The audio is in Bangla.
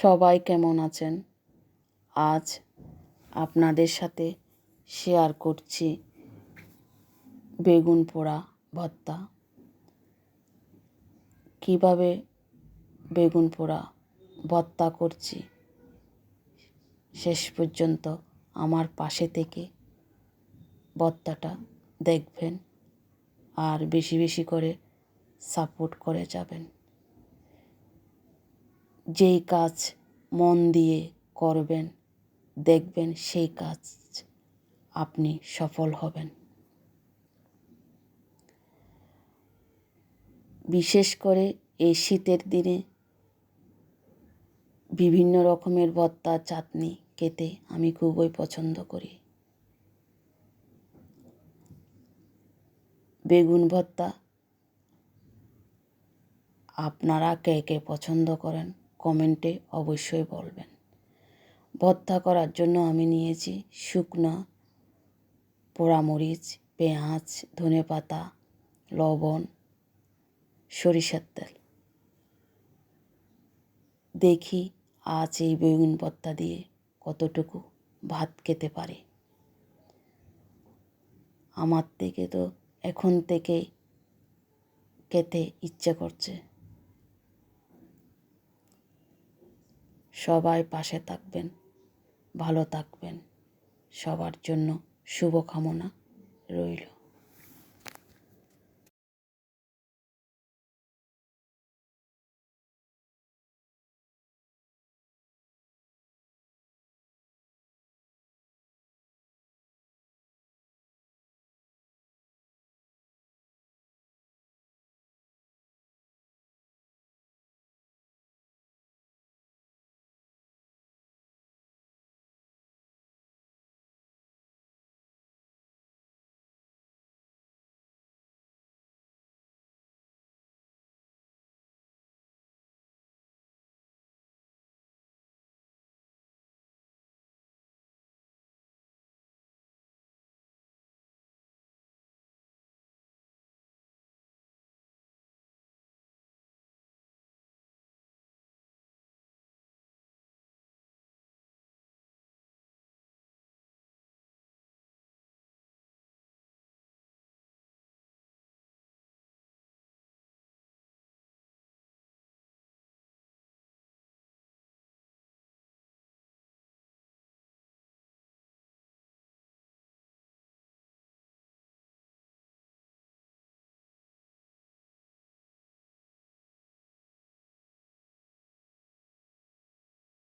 সবাই কেমন আছেন? আজ আপনাদের সাথে শেয়ার করছি বেগুন পোড়া ভর্তা। কীভাবে বেগুন পোড়া ভর্তা করছি শেষ পর্যন্ত আমার পাশে থেকে ভর্তাটা দেখবেন আর বেশি বেশি করে সাপোর্ট করে যাবেন। যেই কাজ মন দিয়ে করবেন, দেখবেন সেই কাজ আপনি সফল হবেন। বিশেষ করে এই শীতের দিনে বিভিন্ন রকমের ভর্তা চাটনি খেতে আমি খুবই পছন্দ করি। বেগুন ভর্তা আপনারা কে কে পছন্দ করেন? কমেন্টে অবশ্যই বলবেন। ভর্তা করার জন্য আমি নিয়েছি শুকনো পোড়ামরিচ, পেঁয়াজ ধনে পাতা লবণ, সরিষার তেল। দেখি আজ এই বেগুন ভর্তা দিয়ে কতটুকু ভাত খেতে পারি। আমার থেকে তো এখন থেকেই খেতে ইচ্ছে করছে। সবাই পাশে থাকবেন ভালো থাকবেন। সবার জন্য শুভকামনা রইল।